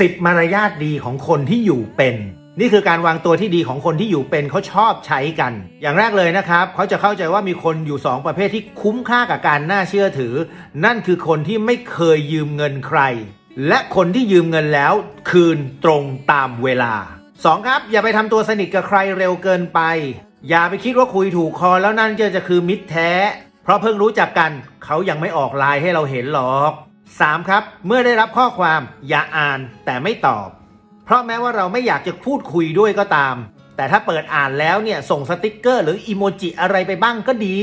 10 มารยาทดีของคนที่อยู่เป็น นี่คือการวางตัวที่ดีของคนที่อยู่เป็นเขาชอบใช้กัน อย่างแรกเลยนะครับเขาจะเข้าใจว่ามีคนอยู่ 2 ประเภทที่คุ้มค่ากับการน่าเชื่อถือ นั่นคือคนที่ไม่เคยยืมเงินใคร และคนที่ยืมเงินแล้วคืนตรงตามเวลา 2. ครับ อย่าไปทำตัวสนิทกับใครเร็วเกินไป อย่าไปคิดว่าคุยถูกคอแล้วนั่นจะจะคือมิตรแท้ เพราะเพิ่งรู้จักกันเขายังไม่ออกไลน์ให้เราเห็นหรอก 3. ครับ เมื่อได้รับข้อความอย่าอ่านแต่ไม่ตอบ เพราะแม้ว่าเราไม่อยากจะพูดคุยด้วยก็ตาม แต่ถ้าเปิดอ่านแล้วเนี่ยส่งสติกเกอร์หรืออีโมจิอะไรไปบ้างก็ดี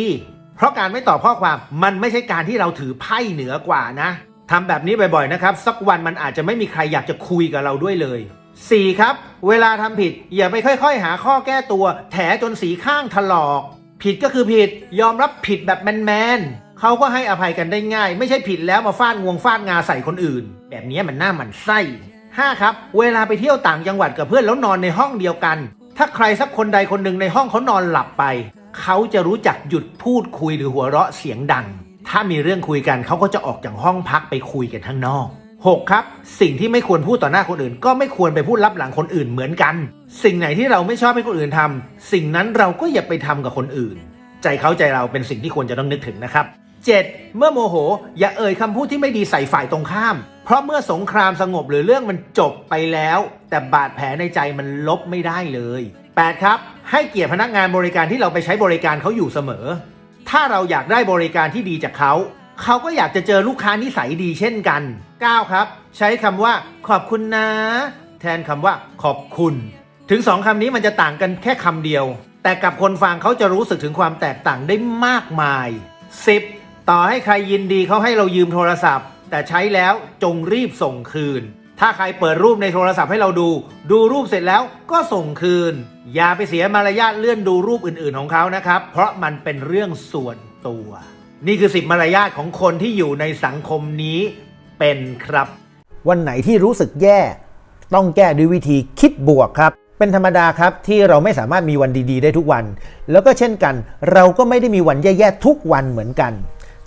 เพราะการไม่ตอบข้อความมันไม่ใช่การที่เราถือไพ่เหนือกว่านะทำแบบนี้บ่อยๆนะครับ สักวันมันอาจจะไม่มีใครอยากจะคุยกับเราด้วยเลย 4. ครับ เวลาทำผิดอย่าไปค่อยๆ หาข้อแก้ตัว แถจนสีข้างถลอก ผิดก็คือผิด ยอมรับผิดแบบแมนๆ เขาก็ให้อภัยกันได้ง่าย ไม่ใช่ผิดแล้วมาฟาดงวงฟาดงาใส่คนอื่น แบบนี้มันน่าหมันไส้ 5. ครับ เวลาไปเที่ยวต่างจังหวัดกับเพื่อนแล้วนอนในห้องเดียวกัน ถ้าใครสักคนใดคนหนึ่งในห้องเขานอนหลับไป เขาจะรู้จักหยุดพูดคุยหรือหัวเราะเสียงดัง ถ้ามีเรื่องคุยกันเขาก็จะออกจากห้องพักไปคุยกันข้างนอก 6. ครับ สิ่งที่ไม่ควรพูดต่อหน้าคนอื่น ก็ไม่ควรไปพูดลับหลังคนอื่นเหมือนกัน สิ่งไหนที่เราไม่ชอบให้คนอื่นทำสิ่งนั้นเราก็อย่าไปทำกับคนอื่น ใจเขาใจเราเป็นสิ่งที่ควรจะต้องนึกถึงนะครับ 7. เมื่อโมโห อย่าเอ่ยคำพูดที่ไม่ดีใส่ฝ่ายตรงข้าม เพราะเมื่อสงครามสงบหรือเรื่องมันจบไปแล้ว แต่บาดแผลในใจมันลบไม่ได้เลย 8. ครับ ให้เกียรติพนักงานบริการที่เราไปใช้บริการเขาอยู่เสมอ ถ้าเราอยากได้บริการที่ดีจากเขา เขาก็อยากจะเจอลูกค้านิสัยดีเช่นกัน 9. ครับ ใช้คำว่า ขอบคุณนะ แทนคำว่า ขอบคุณ ถึงสองคำนี้มันจะต่างกันแค่คำเดียว แต่กับคนฟังเขาจะรู้สึกถึงความแตกต่างได้มากมาย 10. ต่อให้ใครยินดีเขาให้เรายืมโทรศัพท์ แต่ใช้แล้วจงรีบส่งคืน ถ้าใครเปิดรูปในโทรศัพท์ให้เราดู ดูรูปเสร็จแล้วก็ส่งคืน อย่าไปเสียมารยาทเลื่อนดูรูปอื่นๆของเขานะครับ เพราะมันเป็นเรื่องส่วนตัว นี่คือสิบมารยาทของคนที่อยู่ในสังคมนี้เป็นครับ วันไหนที่รู้สึกแย่ ต้องแก้ด้วยวิธีคิดบวกครับเป็นธรรมดาครับที่เราไม่สามารถมีวันดีๆ ได้ทุกวัน แล้วก็เช่นกัน เราก็ไม่ได้มีวันแย่ๆทุกวันเหมือนกัน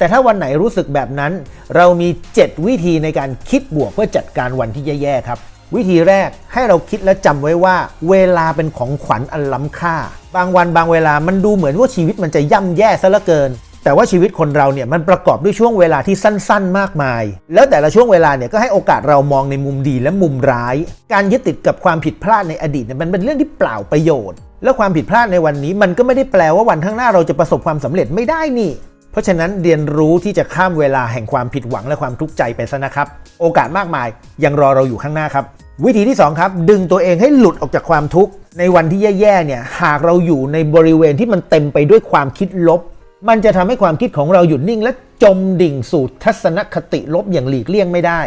แต่ถ้าวันไหนรู้สึกแบบนั้น เรามี 7 วิธีในการคิดบวกเพื่อจัดการวันที่แย่ๆครับ วิธีแรกให้เราคิดและจำไว้ว่า เวลาเป็นของขวัญอันล้ำค่า บางวันบางเวลามันดูเหมือนว่าชีวิตมันจะย่ำแย่ซะเหลือเกินแต่ว่าชีวิตคนเราเนี่ยมันประกอบด้วยช่วงเวลาที่สั้น ๆ มากมาย แล้วแต่ละช่วงเวลาเนี่ยก็ให้โอกาสเรามองในมุมดีและมุมร้าย การยึดติดกับความผิดพลาดในอดีตเนี่ยมันเป็นเรื่องที่เปล่าประโยชน์ แล้วความผิดพลาดในวันนี้มันก็ไม่ได้แปลว่าวันข้างหน้าเราจะประสบความสำเร็จไม่ได้นี่ เพราะฉะนั้นเรียนรู้ที่จะข้ามเวลาแห่งความผิดหวังและความทุกข์ใจไปซะนะครับ โอกาสมากมายยังรอเราอยู่ข้างหน้าครับ วิธีที่ 2 ครับ ดึงตัวเองให้หลุดออกจากความทุกข์ในวันที่แย่ๆเนี่ยหากเราอยู่ในบริเวณที่มันเต็มไปด้วยความคิดลบ มันจะทำให้ความคิดของเราหยุดนิ่ง และจมดิ่งสู่ทัศนคติลบอย่างหลีกเลี่ยงไม่ได้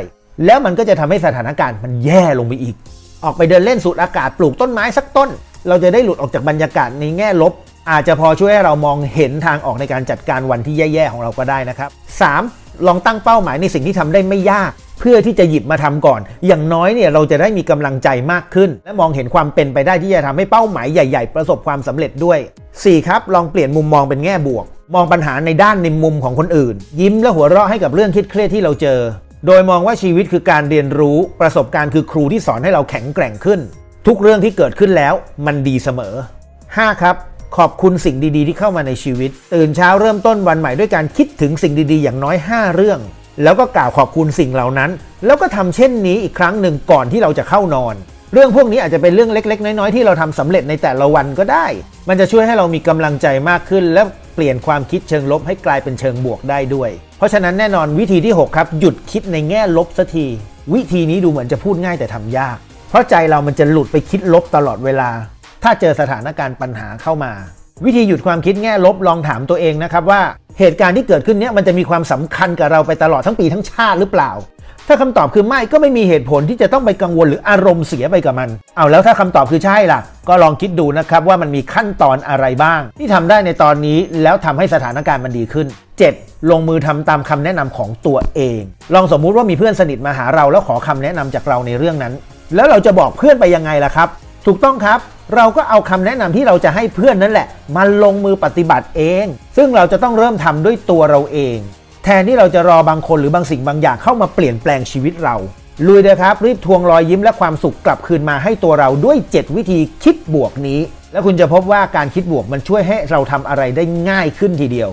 แล้วมันก็จะทำให้สถานการณ์มันแย่ลงไปอีก ออกไปเดินเล่นสูดอากาศปลูกต้นไม้สักต้น เราจะได้หลุดออกจากบรรยากาศในแง่ลบ อาจจะพอช่วยให้เรามองเห็นทางออกในการจัดการวันที่แย่ ๆ ของเราก็ได้นะครับ 3. ลองตั้งเป้าหมายในสิ่งที่ทำได้ไม่ยาก เพื่อที่จะหยิบมาทำก่อน อย่างน้อยเนี่ยเราจะได้มีกำลังใจมากขึ้น และมองเห็นความเป็นไปได้ที่จะทำให้เป้าหมายใหญ่ ๆ ประสบความสำเร็จด้วย 4. ครับลองเปลี่ยนมุมมองเป็นแง่บวก มองปัญหาในด้านในมุมของคนอื่น ยิ้มและหัวเราะให้กับเรื่องเครียดๆที่เราเจอ โดยมองว่าชีวิตคือการเรียนรู้ประสบการณ์คือครูที่สอนให้เราแข็งแกร่งขึ้น ทุกเรื่องที่เกิดขึ้นแล้วมันดีเสมอ 5. ครับ ขอบคุณสิ่งดีๆ ที่เข้ามาในชีวิต ตื่นเช้าเริ่มต้นวันใหม่ด้วยการคิดถึงสิ่งดีๆ อย่างน้อย 5 เรื่อง แล้วก็กล่าวขอบคุณสิ่งเหล่านั้น แล้วก็ทำเช่นนี้อีกครั้งหนึ่งก่อนที่เราจะเข้านอน เรื่องพวกนี้อาจจะเป็นเรื่องเล็ก ๆ น้อยๆที่เราทำสำเร็จในแต่ละวันก็ได้ มันจะช่วยให้เรามีกำลังใจมากขึ้น และเปลี่ยนความคิดเชิงลบให้กลายเป็นเชิงบวกได้ด้วย เพราะฉะนั้นแน่นอนวิธีที่ 6 ครับ หยุดคิดในแง่ลบสักที วิธีนี้ดูเหมือนจะพูดง่ายแต่ทำยาก เพราะใจเรามันจะหลุดไปคิดลบตลอดเวลา ถ้าเจอสถานการณ์ปัญหาเข้ามา วิธีหยุดความคิดแง่ลบลองถามตัวเองนะครับว่าเหตุการณ์ที่เกิดขึ้นเนี้ยมันจะมีความสำคัญกับเราไปตลอดทั้งปีทั้งชาติหรือเปล่า ถ้าคำตอบคือไม่ก็ไม่มีเหตุผลที่จะต้องไปกังวลหรืออารมณ์เสียไปกับมัน เอาแล้วถ้าคำตอบคือใช่ล่ะ ก็ลองคิดดูนะครับว่ามันมีขั้นตอนอะไรบ้าง ที่ทำได้ในตอนนี้แล้วทำให้สถานการณ์มันดีขึ้น 7. ลงมือทำตามคำแนะนำของตัวเอง ลองสมมุติว่ามีเพื่อนสนิทมาหาเราแล้วขอคำแนะนำจากเราในเรื่องนั้น แล้วเราจะบอกเพื่อนไปยังไงล่ะครับ ถูกต้องครับ เราก็เอาคำแนะนำที่เราจะให้เพื่อนนั่นแหละมาลงมือปฏิบัติเอง ซึ่งเราจะต้องเริ่มทำด้วยตัวเราเอง แทนที่เราจะรอบางคนหรือบางสิ่งบางอย่างเข้ามาเปลี่ยนแปลงชีวิตเราลุยเลยครับ รีบทวงรอยยิ้มและความสุขกลับคืนมาให้ตัวเราด้วย 7 วิธีคิดบวกนี้ แล้วคุณจะพบว่าการคิดบวกมันช่วยให้เราทำอะไรได้ง่ายขึ้นทีเดียว